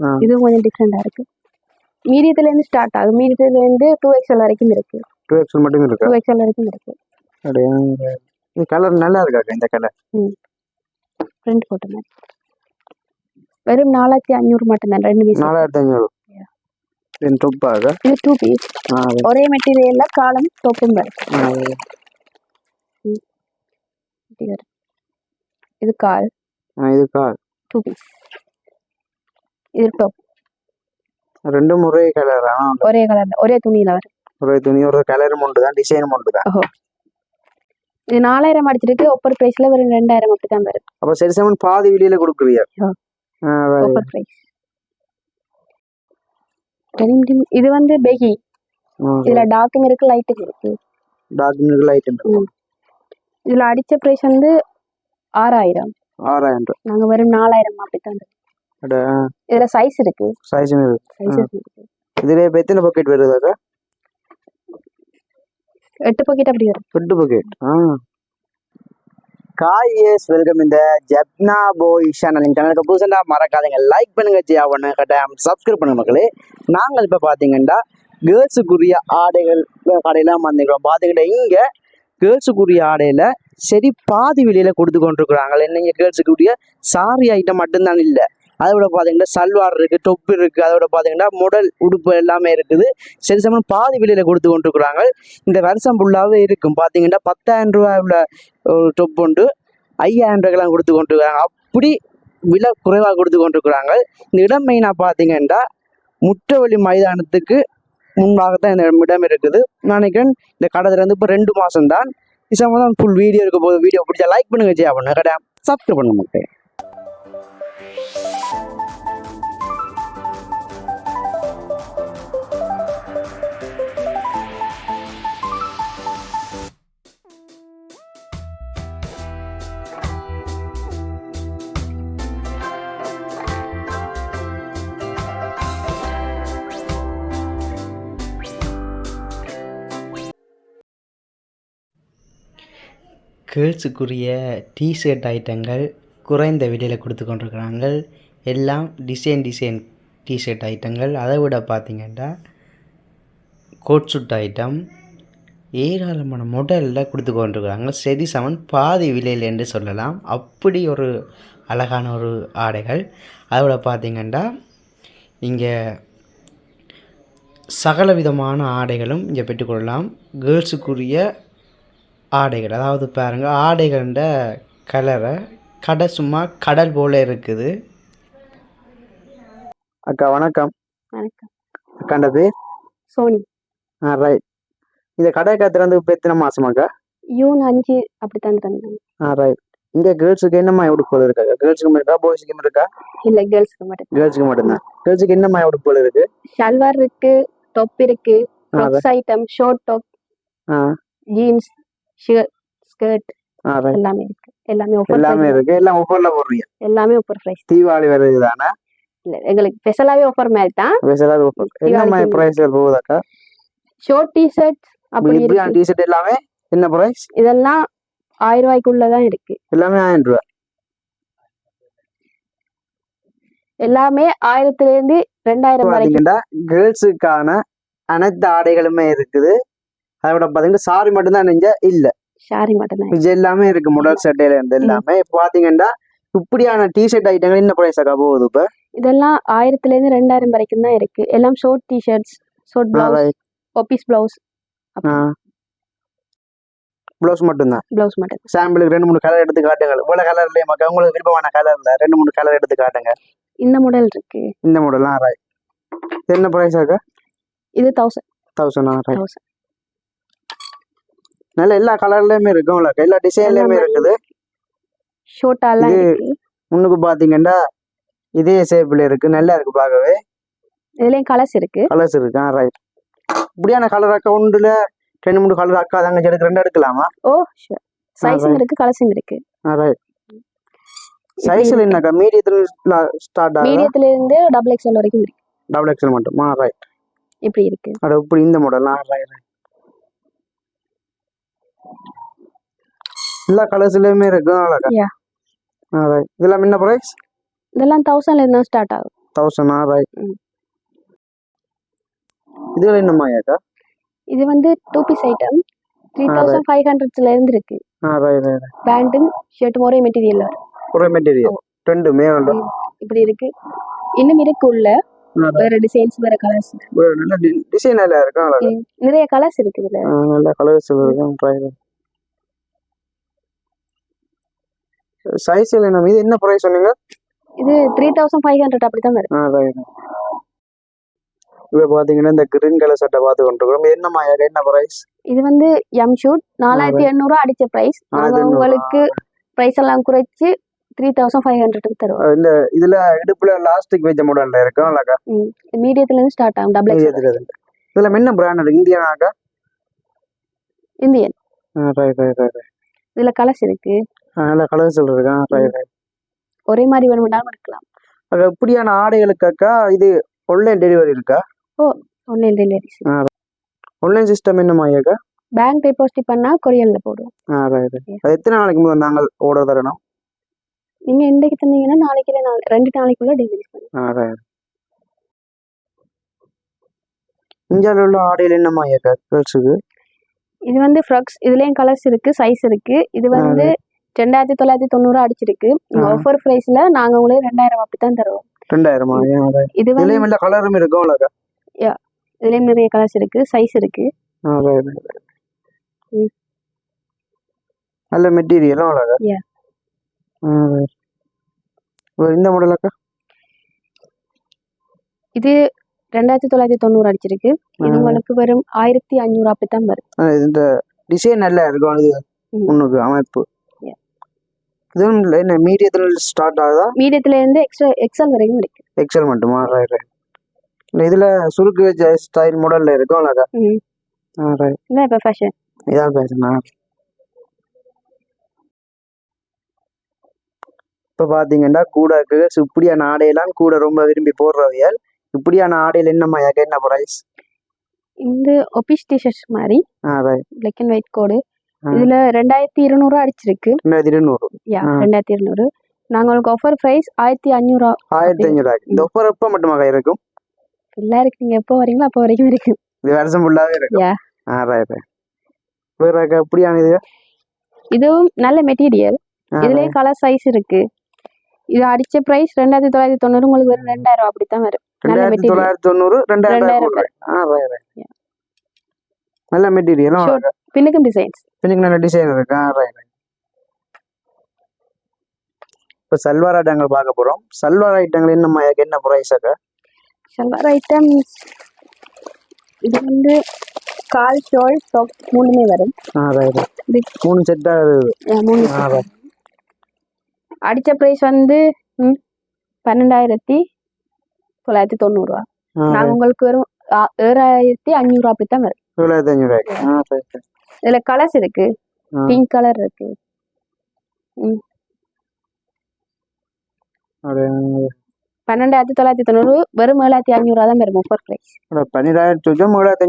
ஆ. இது கொஞ்சம் டிஃப்ரெண்டா இருக்கு. மீடியத்துல இருந்து ஸ்டார்ட் ஆகும் மீடியத்துல இருந்து டூ எக்ஸ்எல் வரைக்கும் இருக்கு. டூ எக்ஸல் மட்டும் இருக்கா? டூ எக்ஸ்எல் வரைக்கும் இருக்கு. இந்த கலர் நல்லா இருக்காக்கா இந்த கலர் ஃப்ரண்ட் போட்ட மாதிரி வெறும் நாலாயிரத்தி அஞ்சூறு மட்டும்தான் ரெண்டு பீஸ் நாலாயிரத்தி ஐநூறு. இது டொப்பாக இது டூ பீஸ் ஒரே மெட்டீரியல்ல காலம் தொப்பும் இது கால். இது கார் டூ பீஸ் டாப் ரெண்டும் ஒரே கலர் ஒரே கலர்ல ஒரே துணியில வரும். ஒரே துணி ஒரு கலரும் ஒன்று தான் டிசைனும் ஒன்று தான். இது நாலாயிரம் அடிச்சிருக்கு. ஒப்பர் பிரைஸ்ல வெறும் ரெண்டாயிரம் அப்படி தான் வரும். அப்போ சரி சமன் பாதி விலையில கொடுக்குறியா? பிரைஸ் இது வந்து பெகி. இதுல டார்க்கும் இருக்கு லைட்டும் இருக்கு. டார்க் மில்க் லைட் இதுல அடிச்ச பிரைஸ் வந்து ஆறாயிரம். ஆறாயிரம் நாங்க வெறும் நாலாயிரம் அப்படித்தான் தரோம். இதுல சைஸ் இருக்கு. சைஸ் இருக்கு. இதுல எத்தனை பக்கெட் வருதாக்கா எட்டு பாக்கெட் அப்படி வரும். ஃபுட்டு பக்கெட் ஆ. காய் எஸ் வெல்கம் இந்த ஜப்னா போய் சேனல் இந்த சேனலுக்கு புதுசாக மறக்காதீங்க. லைக் பண்ணுங்க ஜியா பண்ணுங்க கட்டாயம் சப்ஸ்கிரைப் பண்ணுங்க மக்களே. நாங்கள் இப்போ பார்த்தீங்கன்னா கேர்ள்ஸுக்குரிய ஆடைகள் கடையெல்லாம் வந்திருக்கிறோம் பார்த்துக்கிட்ட இங்கே கேர்ள்ஸுக்குரிய ஆடையில் சரி பாதி விலையில் கொடுத்து கொண்டிருக்கிறாங்க என்னங்க கேர்ள்ஸுக்குரிய சாரி ஐட்டம் மட்டும்தான் இல்லை. அதோட பார்த்தீங்கன்னா சல்வார் இருக்குது தொப்பு இருக்குது அதோட பார்த்தீங்கன்னா முடல் உடுப்பு எல்லாமே இருக்குது. சரி சமயம் பாதி விலையில் கொடுத்து கொண்டிருக்கிறாங்க. இந்த வருஷம் ஃபுல்லாகவே இருக்கும். பார்த்தீங்கன்னா பத்தாயிரம் ரூபாய் உள்ள ஒரு டொப் உண்டு. ஐயாயிரம் ரூபாய்க்கெல்லாம் கொடுத்து கொண்டிருக்கிறாங்க. அப்படி விலை குறைவாக கொடுத்து கொண்டிருக்கிறாங்க. இந்த இடம் மெயினாக பார்த்தீங்கன்னா முற்றவழி மைதானத்துக்கு முன்பாகத்தான் இந்த இடம் இருக்குது. நினைக்கிறேன் இந்த கடை இப்போ ரெண்டு மாதம் தான் தான் ஃபுல் வீடியோ இருக்க போது வீடியோ பிடிச்சா லைக் பண்ணுங்க ஜெயா பண்ணுங்க கடையா சப்ஸ்கிரைப் பண்ணுங்க மாட்டேன் கேர்ள்ஸுக்குரிய டிஷர்ட் ஐட்டங்கள் குறைந்த விலையில் கொடுத்து கொண்டிருக்கிறாங்க. எல்லாம் டிசைன் டிசைன் டிஷர்ட் ஐட்டங்கள் அதை விட பார்த்திங்கன்னா கோட் சுட் ஐட்டம் ஏராளமான மொடலில் கொடுத்து கொண்டிருக்கிறாங்க. சரி சமன் பாதி விலையில் என்று சொல்லலாம். அப்படி ஒரு அழகான ஒரு ஆடைகள். அதோட பார்த்திங்கன்னா இங்கே சகல விதமான ஆடைகளும் இங்கே பெற்றுக்கொள்ளலாம் கேர்ள்ஸுக்குரிய ஆடைகள். அதாவது பாருங்கள் ஆடைகள்ன்ற கலரை கடை சும்மா கடல் போல இருக்குது. அக்கா வணக்கம். வணக்கம். அக்காண்ட பேர் சோனி. ஆ ரைட் இந்த கடை திறந்து இப்போ எத்தனை மாசமாக்கா யூன் அஞ்சு அப்படித்தான் தந்தாங்க. ஆ ரைட் இங்க கேர்ள்ஸுக்கு என்னம்மா உடுப்புகள் இருக்கா கேர்ள்ஸுக்கும் இருக்கா? பாய்ஸுக்கும் இருக்கா? இல்ல கேர்ள்ஸ்க்கு மட்டும். கேர்ள்ஸுக்கு மட்டும்தான். கேர்ள்ஸுக்கு என்னம்மா உடுப்புகள் இருக்கு? ஷல்வார் இருக்கு டாப் இருக்கு டாப்ஸ் ஐட்டம் ஷார்ட் டாப் ஆ. ஜீன்ஸ் ஸ்கர்ட் ஆ ரைட் எல்லாமே இருக்கு. எல்லாமே ஆஃபர் எல்லாமே இருக்கு. எல்லாம் ஒவ்வொருல போடுறீங்க. எல்லாமே ஆஃபர் பிரைஸ் தீபாவளி வருது தானே? இல்ல எங்களுக்கு ஸ்பெஷலாவே ஆஃபர் மாதிரி தான். ஸ்பெஷலாக offer. என்னம்மா தீபாவளிக்கு பிரைஸ்கள் போகுதாக்கா ஷார்ட் டிஷர்ட் அப்படி இருக்கு. டிஷர்ட் எல்லாமே? என்ன பிரைஸ் இதெல்லாம் ஆயிரம் ரூபாய்க்குள்ளதான் இருக்கு. எல்லாமே ஆயிரம் ரூபாய். எல்லாமே ஆயிரத்துல இருந்து ரெண்டாயிரம் வரைக்கும். கேர்ள்ஸுக்கான அனைத்து ஆடைகளுமே இருக்குது. அதை விட பாத்தீங்கன்னா சாரி மட்டும்தான் நெஞ்ச இல்ல. ஷாரி மட்டும்தான் இது எல்லாமே இருக்கு. முதல் சட்டையில இருந்து எல்லாமே. இப்ப பாத்தீங்கன்னா இப்படியான டிஷர்ட் ஐட்டங்கள் என்ன பிரைஸ் அக்கா போகுது இப்ப. இதெல்லாம் ஆயிரத்துல இருந்து ரெண்டாயிரம் வரைக்கும் தான் இருக்கு. எல்லாம் short T-shirts short blouse. Office blouse blouse மட்டும்தான் பிளவுஸ் மட்டும் சாம்பிளுக்கு ரெண்டு மூணு கலர் எடுத்து காட்டுங்க இவ்வளவு கலர்லயே மக்கா உங்களுக்கு விருப்பமான கலர்ல ரெண்டு மூணு கலர் எடுத்து காட்டுங்க இந்த மாடல் இருக்கு. இந்த மாடலாம் ராய் என்ன பிரைஸ் அக்கா? இது தௌசண்ட் தௌசண்ட் ராய் தௌசண்ட் நல்ல எல்லா கலர்லயுமே இருக்கும் உங்களுக்கு எல்லா டிசைன்லயுமே. இருக்குது. ஷோட்டாலாம் இருக்கு. முன்னுக்கு பாத்தீங்கன்னா இதே ஷேப்ல இருக்கு. நல்லா இருக்கு பார்க்கவே. இதுலயும் கலர்ஸ் இருக்கு. கலர்ஸ் இருக்கு. ஆ ரைட் இப்படியான கலர் அக்கௌண்ட்ல ரெண்டு மூணு கலர் அக்கா தங்கச்சி எடுக்க ரெண்டு எடுக்கலாமா? ஓ சைஸும். இருக்கு கலர்ஸும் இருக்கு. ஆ ரைட் சைஸ்ல என்னக்கா? மீடியத்துல ஸ்டார்ட் ஆகும் மீடியத்துல இருந்து டபுள் எக்ஸ்எல் வரைக்கும் இருக்கு. டபுள் எக்ஸல் மட்டும்? ரைட் இப்படி இருக்கு. அட இப்படி இந்த மாடல் ஆ ரைட் எல்லா கலர்ஸ்லயுமே இருக்கும் அழகா ரைட் இதெல்லாம் என்ன பிரைஸ் இதெல்லாம் தௌசண்ட்ல இருந்து ஸ்டார்ட் ஆகும். தௌசண்ட் ரைட் ம். இதுல என்னம்மா அக்கா? இது வந்து two piece item three thousand five ஹண்ட்ரட்ஸ்ல இருந்து இருக்கு. பேண்டும் ஷர்ட்டும் ஒரே மெட்டீரியல் ஒரே மெட்டீரியல் ரெண்டுமே உண்டு இப்படி இருக்கு. இன்னும் இருக்கு உள்ள. வேற டிசைன்ஸ் வேற கலர்ஸ் நல்ல டிசைன் நல்லா இருக்கும் அழகா நிறைய கலர்ஸ் இருக்கு இதுல. நல்ல கலர்ஸ் இருக்கும். சைஸ்ல என்ன? இது என்ன ப்ரைஸ் சொன்னீங்க? இது த்ரீ தௌசண்ட் ஃபைவ் ஹண்ட்ரட் அப்படித்தான் வரும். ஆ ரைட் இப்போ பார்த்தீங்கன்னா இந்த கிரீன் கலர் சட்டை பார்த்து கொண்டிருக்கிறோம். இது என்னம்மா என்ன ப்ரைஸ் இது வந்து எம் ஷூட் நாலாயிரத்தி எண்ணூறு அடிச்ச பிரைஸ் உங்களுக்கு பிரைஸ் எல்லாம் குறைச்சு த்ரீ தௌசண்ட் ஃபைவ் ஹண்ட்ரட்க்கு தருவோம். இந்த இதுல இடுப்புல லாஸ்டிக் வச்ச மாடல்ல இருக்கும் அழகா மீடியத்துல இருந்து ஸ்டார்ட் ஆகும் டபுள் எக்ஸ் இதுல என்ன பிராண்ட் இந்தியானாக்கா இந்தியன் ரைட் ரைட் ரைட் இதுல கலர்ஸ் இருக்கு. நல்ல கலர்ஸ் இருக்கான் ஒரே மாதிரி வேணும்னாலும் எடுக்கலாம். அது இப்படியான ஆடைகளுக்காக்கா இது ஆன்லைன் டெலிவரி இருக்கா? ஆன்லைன் டெலிவரிஸ் ஆன்லைன் சிஸ்டம் என்னம்மா ஐயாக்கா பேங்க் டெபாசிட் பண்ணா கொரியர்ல போடுவோம். ஆ ரைட் அது எத்தனை நாளைக்கு முதல் நாங்கள் ஆர்டர் தரணும்? நீங்க இன்றைக்கு தந்தீங்கன்னா நாளைக்கு நாளை- ரெண்டு நாளைக்குள்ள டெலிவரி பண்ணுவோம் ஆ ரைட் இந்தியாவில் உள்ள ஆடையில் என்னம்மா ஐயாக்கா கேர்ள்ஸுக்கு இது வந்து ஃப்ராக்ஸ் இதுலயும் கலர்ஸ் இருக்கு சைஸ் இருக்கு. இது வந்து ரெண்டாயிரத்தி தொள்ளாயிரத்தி தொண்ணூறு அடிச்சிருக்கு. ஆஃபர் பிரைஸ்ல நாங்க உங்களுக்கு ரெண்டாயிரம் அப்படி தான் தருவோம். ரெண்டாயிரமா. இது வந்து கலரும் இருக்கும் இதுலயும் நிறைய கலர்ஸ் இருக்கு சைஸ் இருக்கு. நல்ல மெட்டீரியலும் அழகா இந்த மாடலாக்கா இது ரெண்டாயிரத்தி தொள்ளாயிரத்தி தொண்ணூறு அடிச்சிருக்கு. இது உங்களுக்கு வெறும் ஆயிரத்தி அஞ்சூறு அப்படித்தான் வரும். இந்த டிசைன் நல்லா இருக்கும் இது. உனக்கு அமைப்பு. இதுவும் இல்லை என்ன மீடியத்தில் ஸ்டார்ட் ஆகுதா? மீடியத்துல இருந்து எக்ஸ்ட்ரா எக்ஸல் வரைக்கும் இருக்கு எக்ஸல் மட்டுமா? ரைட் ரைட் இதுல சுருக்கு ஸ்டைல் மாடல்ல இருக்கும் அழகா? ரைட் இதான் இப்ப ஃபேஷன் இதான் பேசுனா இப்போ பார்த்தீங்கன்னா கூட கேர்ள்ஸ் இப்படியான ஆடையெல்லாம் கூட ரொம்ப விரும்பி போடுறவையால். இப்படியான ஆடையில் என்னம்மா என்ன ப்ரைஸ் இந்த ஒபிஷ் டிஷர்ட்ஸ் மாதிரி பிளாக் அண்ட் ஒயிட் கோடு. இதுல ரெண்டாயிரத்தி இருநூறு அடிச்சிருக்கு. ரெண்டாயிரத்தி இருநூறு. யா. ரெண்டாயிரத்தி இருநூறு. நாங்க உங்களுக்கு ஆஃபர் பிரைஸ் ஆயிரத்தி அஞ்சூறு ஆயிரத்தி அஞ்சூறு இந்த ஒப்பர் எப்போ மட்டுமாக இருக்கும்? எல்லாருக்கு நீங்க எப்போ வரீங்களோ அப்போ வரைக்கும் இருக்கு. இது வருஷம் ஃபுல்லாகவே இருக்கும். Yeah. ஆ ரைட் ரைட் இப்படியான இது இதுவும் நல்ல மெட்டீரியல் இதுலயே கலர் சைஸ் இருக்கு. இது அடிச்ச பிரைஸ் ரெண்டாயிரத்தி தொள்ளாயிரத்தி தொண்ணூறு உங்களுக்கு வெறும் ரெண்டாயிரம் அப்படித்தான் வரும். நல்ல மெட்டீரியல் தொள்ளாயிரத்தி தொண்ணூறு ரெண்டாயிரம். நல்ல மெட்டீரியலும் Sure. பின்னுக்கும் டிசைன்ஸ் பின்னுக்கு நல்ல டிசைன் இருக்கு? இப்போ சல்வார் ஐட்டங்கள் பார்க்க போறோம். சல்வார் ஐட்டங்கள் யாக்க என்ன ப்ரைஸ் அக்கா? ஷல்வார் ஐட்டம்ஸ் இது வந்து கால் ஷோல் டாப் மூணுமே வரும். மூணு இருக்குது. அஹ் மூணு அடிச்ச பிரைஸ் வந்து பன்னெண்டாயிரத்தி தொள்ளாயிரத்தி தொண்ணூறுரூவா ஆ நாங்க உங்களுக்கு வெறும் ஏழாயிரத்தி அஞ்சூறு அப்படித்தான் வரும். தொள்ளாயிரத்தி அஞ்சூறு ஆ ரைட் இதுல கலர்ஸ் இருக்கு. பிங்க் கலர் இருக்கு. பன்னெண்டாயிரத்தி தொள்ளாயிரத்தி தொண்ணூறு வெறும் ஏழாயிரத்தி அஞ்சூறுவா தான் வரும் ஆஃபர் பிரைஸ் பன்னிரெண்டாயிரத்தி வச்சோம் ஏழாயிரத்தி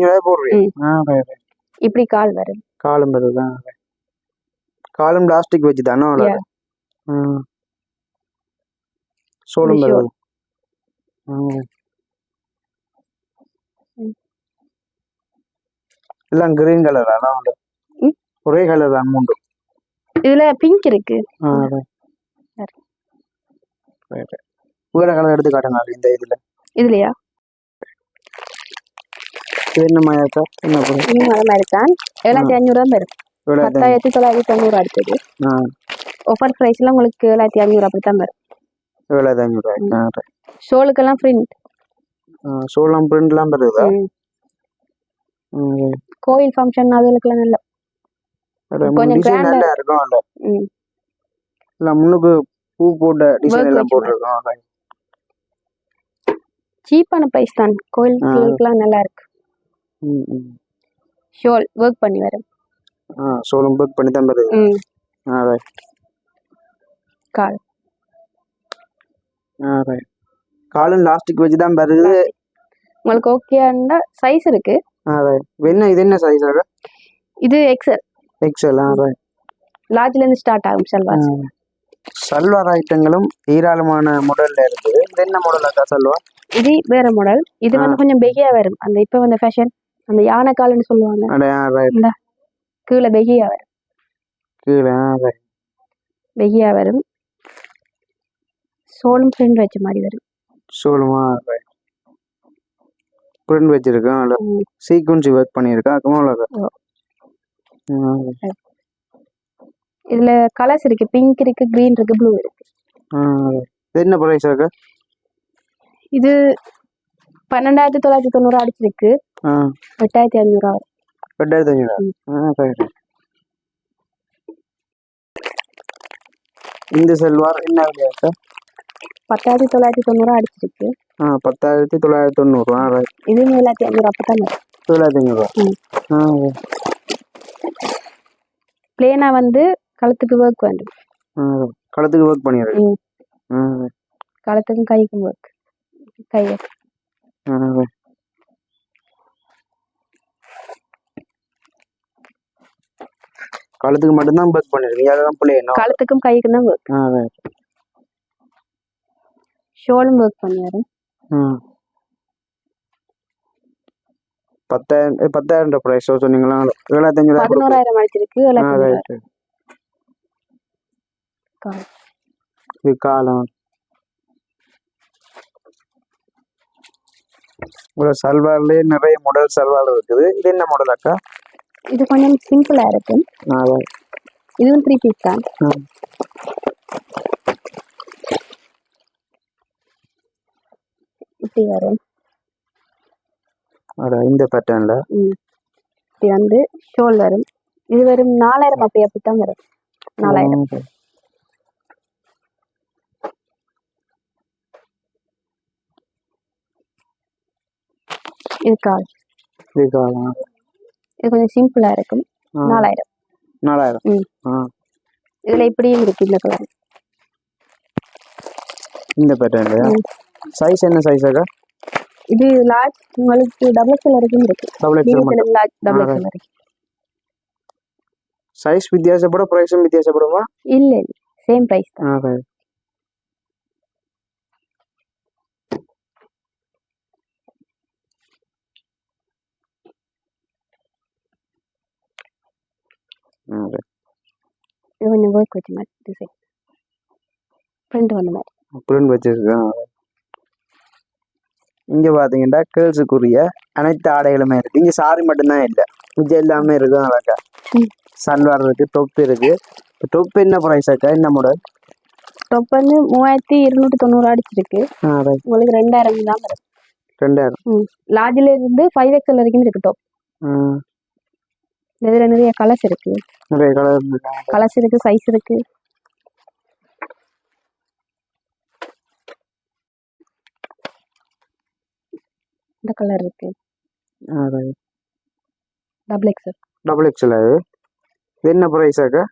ஆ ரைட் ரைட் இப்படி கால் வரும். காலம் பிளாஸ்டிக் வச்சு தானே Yeah. சோளம் இது வருது. ஆ. ம். எல்லாம் கிரீன் கலர் அதான். ஒரே கலர் தான் மூன்று இதுல பிங்க் இருக்கு. வேற கலர் எடுத்து காட்டுங்க இந்த இதுல. இதுலயா? இது என்ன மாயாக்கா என்ன பொருள்? இன்னும் நல்ல மாதிரி தான் ஏழாயிரத்தி அஞ்சூறு தான் வரும். ஐநூறு. பத்தாயிரத்தி தொள்ளாயிரத்தி தொண்ணூறு அடுத்தது. ஆஃபர் பிரைஸ்ல உங்களுக்கு ஏழாயிரத்தி அஞ்சூறு அப்படித்தான் வரும். ஏழாயிரத்தி ஐநூறு. ஷோலுக்கெல்லாம் பிரிண்ட் சோளம் பிரிண்ட்லாம் வருதா. கோயில் ஃபங்க்ஷன் அதுகளுக்கெல்லாம் நல்ல கொஞ்சம் நல்லா இருக்கும். இல்ல. முன்னுக்கு பூ போட்ட டிசைன் எல்லாம் போட்டிருக்கோம். சீப்பான பிரைஸ் தான். கோயிலுக்குலாம் நல்லா இருக்கு. ஷோல் ஒர்க் பண்ணி வரும் ஆ சோளம் புக் பண்ணி தான் வருது. ம். ஆ ரைட் கால். ஆ ரைட் காலும் லாஸ்டிக் வச்சு தான் வருது. உங்களுக்கு ஓகேண்டா சைஸ் இருக்கு. ஆ ரைட் என்ன இது என்ன சைஸ் ஆக? இது எக்ஸல் எக்ஸல் ஆ ரைட் லார்ஜ்ல இருந்து ஸ்டார்ட் ஆகும் சல்வார் சல்வார் ஐட்டங்களும் ஏராளமான மாடல்ல இருக்குது. இது என்ன மாடல் அக்கா சல்வார் இது வேற மாடல் இது வந்து கொஞ்சம் பெகியா வரும். அந்த இப்ப வந்த ஃபேஷன் அந்த யானைக்கால்னு சொல்லுவாங்க. அடையா ரைட் கீழே பெகியா வரும். கீழே பெகியா வரும். சோளும் பிரிண்ட் வச்ச மாதிரி வரும். சொல்லுமா ரைட் பிரிண்ட் வச்சிருக்கேன். சீக்வன்சி ஒர்க் பண்ணியிருக்கேன். அக்கா ஓ. இதுல கலர்ஸ் இருக்கு. பிங்க் இருக்கு கிரீன் இருக்கு ப்ளூ இருக்கு. என்ன ப்ரைஸ் அக்கா இது பன்னெண்டாயிரத்தி தொள்ளாயிரத்தி தொண்ணூறு அடிச்சிருக்கு. எட்டாயிரத்தி ஐநூறு வரும். ரெண்டாயிரத்தி ஐநூறு? இந்த செல்வார் என்ன விலையா பத்தாயிரத்தி தொள்ளாயிரத்தி தொண்ணூறு அடிச்சிருக்கு. ஆ பத்தாயிரத்தி தொள்ளாயிரத்தி தொண்ணூறு. இது ஏழாயிரத்தி ஐநூறு வரும். தொள்ளாயிரத்தி ஐநூறுரூவா. ஆ பிளேனா வந்து கழுத்துக்கு ஒர்க் வேண்டும். ஆ களத்துக்கு ஒர்க் பண்ணிடுறேன் ம். ஆ கழுத்துக்கும் கைக்கும் ஒர்க் கை. களத்துக்கு மட்டும்தான் ஒர்க் பண்ணிருக்கீங்க அதெல்லாம் பிள்ளைங்க கழுத்துக்கும் கைக்கும் தான் ஒர்க் ஷோலும் ஒர்க் பண்ணுவாரு ம் பத்தாயிரம் பத்தாயிரம் ப்ரைஸ் சொன்னீங்களா? ஏழாயிரத்தி பதினோராயிரம் அடிச்சிருக்கு ஆ ஏழாயிரத்தி ஐநூறு. ரைட் கால். இது காலம் உங்களோட சல்வார்லயே நிறைய மாடல் சல்வார் இருக்குது. இது என்ன மாடல் அக்கா? இது கொஞ்சம் சிம்பிளா இருக்கு. இதுவும் த்ரீ பீஸ் தான். இப்படி வரும். இந்த பேட்டர்ன்ல. இப்படி வந்து ஷோல் வரும். இது வரும் நாலாயிரம் அப்படி அப்படித்தான் வரும். நாலாயிரம். இது கால். இது காலம் இது கொஞ்சம் சிம்பிளா இருக்கும். நாலாயிரம். நாலாயிரம்? ம். இதுல இப்படியும் இருக்கு இந்த கலர் இந்த பேட்டர்ன்லயா ம். சைஸ் என்ன சைஸ் அக்கா? இது லார்ஜ் உங்களுக்கு டபுள் எக்ஸ்எல் வரைக்கும் இருக்கு. Double XL large double XL வரைக்கும் சைஸ் வித்தியாசப்படும் ப்ரைஸும் வித்தியாசப்படுமா? இல்ல இல்ல. சேம் பிரைஸ் தான். இது கொஞ்சம் ஒர்க் வச்ச மாதிரி டிசைன் பிரிண்ட் வந்த மாதிரி. பிரிண்ட் வச்சிருக்கேன். இங்க பாத்தீங்கன்னா கேர்ள்ஸுக்குரிய அனைத்து ஆடைகளுமே இருக்கு. இங்க சாரி மட்டும்தான் இல்லை. மிச்சம் எல்லாமே இருக்கு அக்கா ம். சல்வார் இருக்கு தொப்பு இருக்கு. தொப்பு என்ன ப்ரைஸ் அக்கா? என்ன மாடல் டாப் வந்து மூவாயிரத்தி இருநூற்றி தொண்ணூறு அடிச்சிருக்கு. உங்களுக்கு ரெண்டாயிரம் தான் வரும். ரெண்டாயிரம். லார்ஜில் இருந்து ஃபைவ் எக்ஸ்எல் வரைக்கும் இருக்கு டாப் இதில் நிறைய கலர்ஸ் இருக்கு. நிறைய கலர் கலர்ஸ் இருக்கு சைஸ் இருக்கு. இந்த கலர் இருக்கு. டபுள் எக்ஸ்எல் டபுள் எக்ஸ்எல் அது இது. என்ன ப்ரைஸ் அக்கா?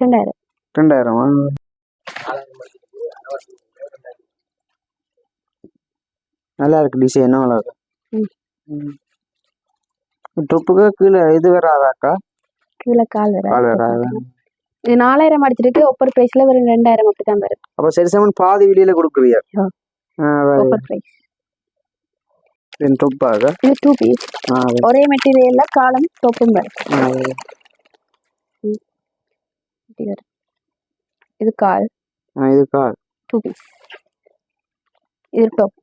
ரெண்டாயிரம். ரெண்டாயிரம்? நல்லா இருக்கு டிசைனும் நல்லா இருக்கு. ம். தொப்புக்கு கீழே இது வராதாக்கா கீழே கால் கால் வராதா இது நாலாயிரம் அடிச்சிருக்கு. ஒப்பர் பிரைஸ்ல வெறும் ரெண்டாயிரம் அப்படி தான் வரும். அப்ப சரி சமன் பாதி வெளியில கொடுக்குறியா. ஒப்பர் பிரைஸ் ஆ, right. ஒரே மெட்டீரியல்ல காலம் டோப்பும் வரும் ஆ, right. இப்படி வரும் இது கால். ஆ, இது கால். டூ பீஸ் இது டாப்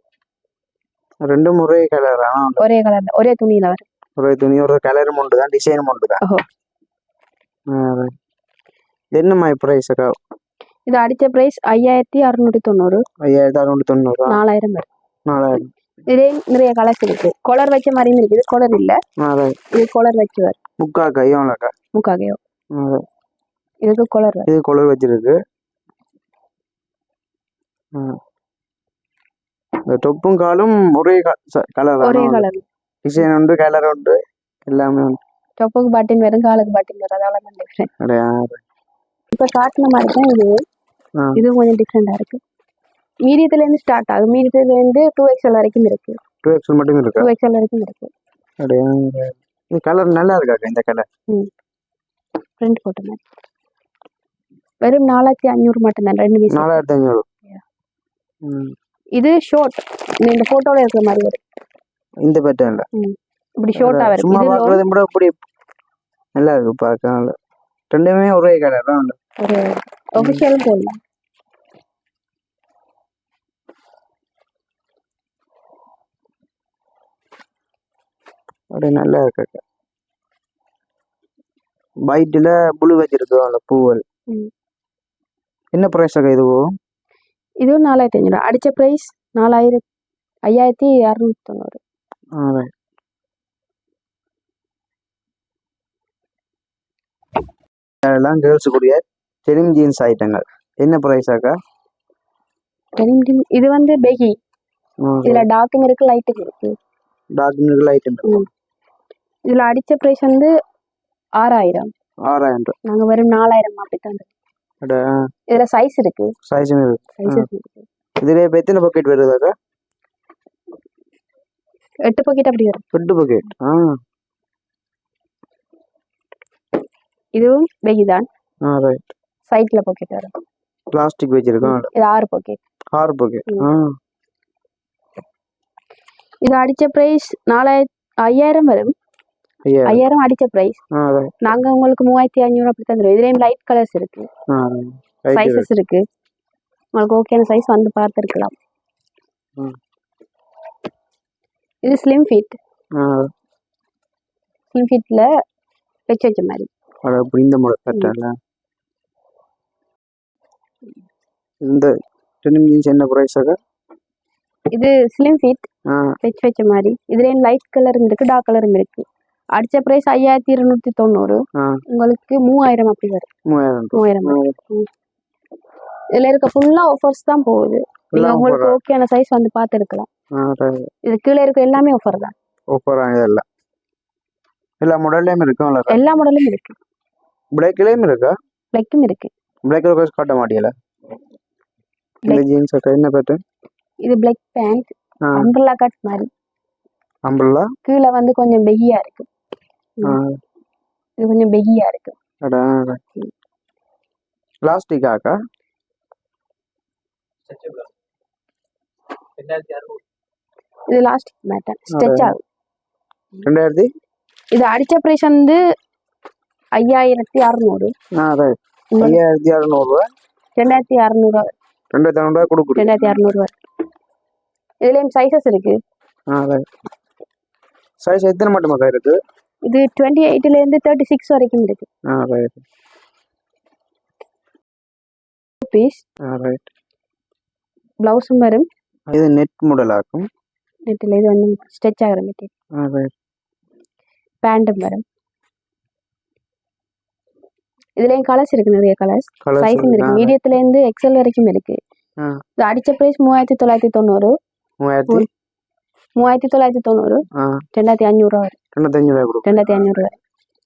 ரெண்டும் ஒரே கலர் ஆனா ஒரே கலர்ல ஒரே துணியில வரும். ஒரே துணி ஒரு கலரும் உண்டு தான். டிசைனும் உண்டு தான். என்னம்மா ப்ரைஸ் அக்கா? இது அடிச்ச பிரைஸ் ஐயாயிரத்தி அறுநூற்றி தொண்ணூறு. ஐயாயிரத்தி அறுநூற்றி தொண்ணூறு? நாலாயிரம் வரும். நாலாயிரம். இதே நிறைய கலர்ஸ் இருக்கு. கொலர் வச்ச மாதிரியும் இருக்குது கொலர் இல்ல. இது கொலர் வச்சு வரும் முக்காக்கா எவ்வளோக்கா முக்காகையோ ஆ, right. இதுக்கு கொலர் இது கொலர் வச்சிருக்கு. இந்த தொப்பும் காலும் ஒரே கலர் ஒரே கலர் டிசைன் உண்டு கலர் உண்டு எல்லாமே உண்டு. டொப்புக்கு பாட்டின் வரும் காலுக்கு பாட்டின் வரும். அதால தான் டிஃப்ரெண்ட்? இப்ப காட்டின மாதிரி தான் இது. இது கொஞ்சம் டிஃப்ரெண்டா இருக்கு. மீடியத்துல இருந்து ஸ்டார்ட் ஆகும் மீடியத்துல இருந்து டூ எக்ஸ்எல் வரைக்கும் இருக்கு. டூ எக்ஸல் மட்டும் இருக்கா? டூ எக்ஸ்எல் வரைக்கும் இருக்கு. அப்படியா இந்த கலர் நல்லா இருக்காக்கா இந்த கலர் பிரிண்ட் போட்ட மாதிரி. வெறும் நாலாயிரத்தி அஞ்சூறு மட்டும்தான் ரெண்டு பீஸ் நாலாயிரத்தி. ம். இது ஷோர்ட் இந்த போட்டோல இருக்கிற மாதிரி வரும். இந்த பேட்டர்ன்ல இப்படி ஷோர்ட்டா வரும். சும்மா பார்க்கறதை விட இப்படி நல்லா இருக்கு பார்க்க நல்லா ரெண்டுமே ஒரே கலர் தான். ஒரு ஒபிஷியல் போடலாம். அப்படி நல்லா இருக்கு. பைட்டில் புழு வச்சிருக்கு அந்த பூவல். என்ன ப்ரைஸ் அக்கா இது இதுவும் நாலாயிரத்தி அஞ்சூறு அடிச்ச ப்ரைஸ் நாலாயிரத்தி ஐயாயிரத்தி இரநூத்தி தொண்ணூறு அதெல்லாம் கேர்ள்ஸுக்குரிய டெனிம் ஜீன்ஸ் ஐட்டங்கள் என்ன ப்ரைஸ் அக்கா? Denim jean. இது வந்து பெகி இதுல டார்க்கும் இருக்கு லைட்டும் இருக்கு. டார்க் மில்க் ஐட்டம் இதுல அடிச்ச ப்ரைஸ் வந்து ஆறாயிரம். ஆறாயிரம். ரூபாய் நாங்க வெறும் நாலாயிரம் அப்படித்தான் தரோம். அட. இதுல சைஸ் இருக்கு. சைஸும் இருக்கு. இதுல இப்போ எத்தனை பக்கெட் வருது அக்கா? எட்டு பாக்கெட் அப்படி வரும். எட்டு பக்கெட் ஆ. இதுவும் பெகி தான் ஆ ரைட் சைட்ல பாக்கெட் வரும். பிளாஸ்டிக் வச்சிருக்கோம். இது ஆறு பாக்கெட் ஆறு பக்கெட் ஆ. இது அடிச்ச ப்ரைஸ் நாலாயிரத்தி ஐயாயிரம் வரும். ஐயாயிரம் அடிச்ச ப்ரைஸ் நாங்க உங்களுக்கு மூவாயிரத்தி ஐநூறு அப்படி தந்துடுவோம் இதுலயும் லைட் கலர்ஸ் இருக்கு. சைஸஸ் இருக்கு. உங்களுக்கு ஓகேன சைஸ் வந்து பார்த்துருக்கலாம். இது ஸ்லிம் ஃபிட் ஸ்லிம் ஃபிட்ல வச்சு வச்ச மாதிரி. அட அப்படி இந்த டெனிம் ஜீன்ஸ் என்ன ப்ரைஸ் அக்கா? இது ஸ்லிம் ஃபிட் வச்சு வச்ச மாதிரி. இதுலயும் லைட் கலரும் இருக்கு டார்க் கலரும் இருக்கு. அடிச்ச ப்ரைஸ் ஐயாயிரத்தி இருநூத்தி தொண்ணூறு. உங்களுக்கு மூவாயிரம் அப்படி வரும். மூவாயிரம். இதுல இருக்க ஃபுல்லா ஆஃபர்ஸ் தான் போகுது. நீங்க உங்களுக்கு ஓகேன சைஸ் வந்து பார்த்து எடுக்கலாம். இது கீழே இருக்க எல்லாமே ஆஃபர் தான். ஆஃபர் இதெல்லாம் எல்லா மாடல்லையும் இருக்கும்ல எல்லா மாடலும் இருக்கு. பிளாக்லேயும் இருக்கா? பிளக்கும் இருக்கு. பிளாக் ரோஸ் காட்ட மாட்டியல இந்த ஜீன்ஸ் அக்கா என்ன பேட்டர்ன் இது பிளாக் பேண்ட் அம்பர்லா கட் மாதிரி. அம்பல்லா கீழே வந்து கொஞ்சம் பெகியா இருக்கு. இது கொஞ்சம் பெகியா இருக்கு. அடா. பிளாஸ்டிக்கா அக்கா? இது லாஸ்டிக் மேட்டன் ஸ்ட்ரெச் ஆகும் ரெண்டாயிரத்தி? இது அடிச்ச பிரைஸ் வந்து ஐயாயிரத்தி அறுநூறு. ஐயாயிரத்தி அறநூறுவா? ரெண்டாயிரத்தி அறுநூறுவா. ரெண்டாயிரத்தி அறநூறுவா கொடுக்குறீங்க ரெண்டாயிரத்தி அறுநூறுவா. இதுலயும் சைஸஸ் இருக்கு. சைஸ் எத்தனை மட்டுமாக்கா இருக்கு? இது டுவெண்ட்டி எயிட்ல இருந்து தேர்ட்டி சிக்ஸ் வரைக்கும் இருக்கு. ஆ ரைட் பீஸ் ஆ ரைட் பிளவுஸும் வரும். இது நெட் மாடலாக்கும் நெட்டில் இது வந்து ஸ்ட்ரெச் ஆகிற மெட்டீரியல் ஆ ரைட் பேண்ட்டும் வரும். இதுலயும் கலர்ஸ் இருக்கு நிறைய கலர்ஸ் சைஸும் இருக்கு. மீடியத்துல இருந்து எக்ஸல் வரைக்கும் இருக்கு. இது அடிச்ச பிரைஸ் மூவாயிரத்தி தொள்ளாயிரத்தி தொண்ணூறு. மூவாயிரத்தி? மூவாயிரத்தி தொள்ளாயிரத்தி தொண்ணூறு. ரெண்டாயிரத்தி அஞ்சூறுவா வரும். ரெண்டாயிரத்தி ரூபாய் கொடுக்கும் ரெண்டாயிரத்தி அஞ்சூறு வரும்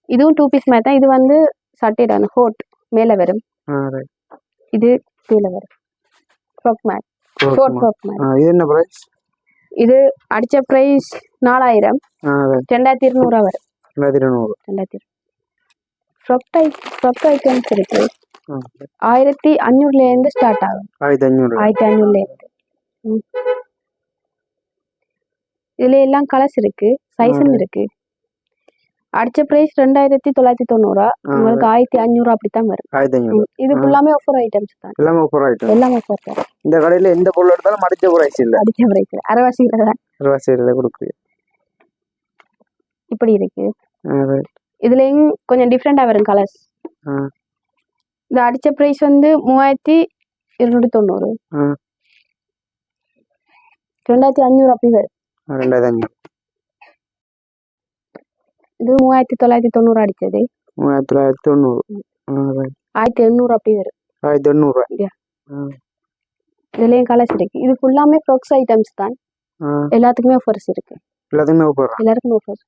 இதுவும் டூ பீஸ் மேட் தான் இது வந்து சட்டைடான ஹோட் மேலே வரும் ஆ ரைட் இது கீழே வரும் frock made short frock made ஆ இது என்ன ப்ரைஸ் இது அடிச்ச பிரைஸ் நாலாயிரம் ஆ ரைட் ரெண்டாயிரத்தி இருநூறுவா வரும் ரெண்டாயிரத்தி இருநூறு ரெண்டாயிரத்தி ஃப்ராக் டைப் ஃப்ராக் ஐட்டம்ஸ் இருக்கு ஆ ஆயிரத்தி அஞ்சூறுல இருந்து ஸ்டார்ட் ஆகும் ஆயிரத்தி அஞ்சூறு ஆயிரத்தி அஞ்சூறுல இருந்து ம். இதுல எல்லாம் கலர்ஸ் இருக்கு சைஸும் இருக்கு. அடிச்ச பிரைஸ் ரெண்டாயிரத்தி தொள்ளாயிரத்தி தொண்ணூறா உங்களுக்கு ஆயிரத்தி அஞ்சூறு அப்படித்தான் வரும். இது ஃபுல்லாமே ஆஃபர் ஐட்டம்ஸ் தான். எல்லாமே ஆஃபர் ஆயிட்டு எல்லாம் ஆஃபர் தான். இந்த கடையில எந்த பொருள் எடுத்தாலும் மடிச்ச ப்ரைஸ் இல்லை. அடிச்ச பிரைஸ் அரைவாசிகள் தான். சைடில் கொடுக்குறீங்க. இப்படி இருக்கு. இதுலயும் கொஞ்சம் டிஃப்ரெண்டா வரும் கலர்ஸ் இது அடிச்ச பிரைஸ் வந்து மூவாயிரத்தி இருநூற்றி தொண்ணூறு. ரெண்டாயிரத்தி அஞ்சூறு அப்படி வரும். ரெண்டாயிரத்தி அஞ்சூறு இது மூவாயிரத்தி தொள்ளாயிரத்தி தொண்ணூறு அடிச்சது மூவாயிரத்தி தொள்ளாயிரத்தி தொண்ணூறு ஆயிரத்தி எண்ணூறு அப்படி வரும் ஆயிரத்தி. ஆ இதுலயும் கலர்ஸ் இருக்கு இது ஃபுல்லாமே ஃப்ராக்ஸ் ஐட்டம்ஸ் தான் எல்லாத்துக்குமே ஆஃபர்ஸ் இருக்கு எல்லாத்துக்குமே ஆஃபர் எல்லாருக்கும் ஆஃபர்